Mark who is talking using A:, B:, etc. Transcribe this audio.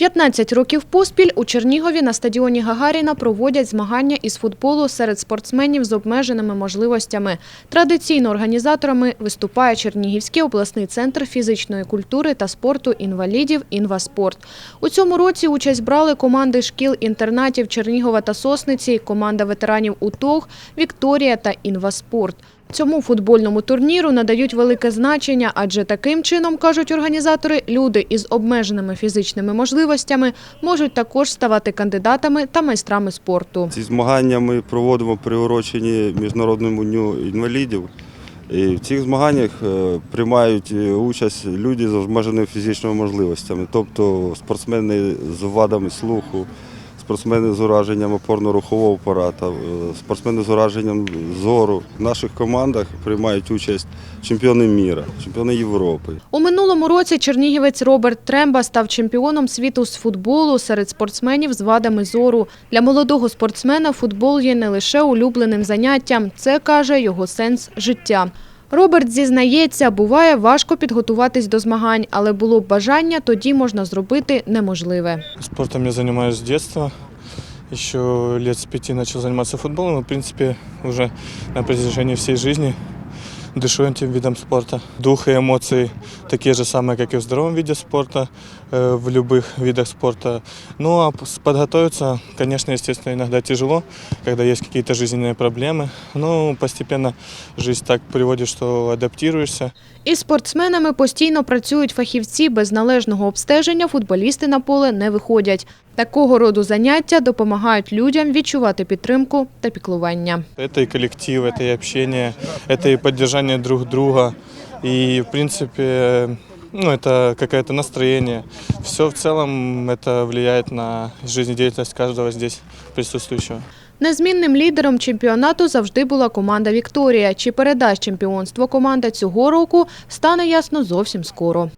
A: 15 років поспіль у Чернігові на стадіоні Гагаріна проводять змагання із футболу серед спортсменів з обмеженими можливостями. Традиційно організаторами виступає Чернігівський обласний центр фізичної культури та спорту інвалідів «Інваспорт». У цьому році участь брали команди шкіл-інтернатів Чернігова та Сосниці, команда ветеранів УТОГ, Вікторія та «Інваспорт». Цьому футбольному турніру надають велике значення, адже таким чином, кажуть організатори, люди із обмеженими фізичними можливостями можуть також ставати кандидатами та майстрами спорту.
B: Ці змагання ми проводимо приурочені Міжнародному дню інвалідів. І в цих змаганнях е, приймають е, участь люди з обмеженими фізичними можливостями, тобто спортсмени з вадами слуху, спортсмени з ураженням опорно-рухового апарата, е, спортсмени з ураженням зору. В наших командах приймають участь чемпіони міра, чемпіони Європи.
A: У минулому році чернігівець Роберт Тремба став чемпіоном світу з футболу серед спортсменів з вадами зору. Для молодого спортсмена футбол є не лише улюбленим заняттям, це каже його сенс життя. Роберт зізнається, буває важко підготуватись до змагань, але було б бажання, тоді можна зробити неможливе.
C: Спортом я займаюся з дитинства. Ще лет з пяти почав займатися футболом. В принципі, вже на протяжении всієї жизни дышу этим видом спорта. Дух и эмоции такие же самые, как и в здоровом виде спорта, э, в любых видах спорта. Ну а п- с- подготовиться, конечно, естественно, иногда тяжело, когда есть какие-то жизненные проблемы. Но постепенно жизнь так приводит, что адаптируешься.
A: Із спортсменами постійно працюють фахівці, без належного обстеження футболісти на поле не виходять. Такого роду заняття допомагають людям відчувати підтримку та піклування.
C: Это и коллектив, это и общение, это и поддержание друг друга. И, в принципе, ну, это какое-то настроение. Все в целом это влияет на жизнедеятельность каждого здесь присутствующего.
A: Незмінним лідером чемпіонату завжди була команда Вікторія. Чи передасть чемпіонство команда цього року, стане ясно зовсім скоро.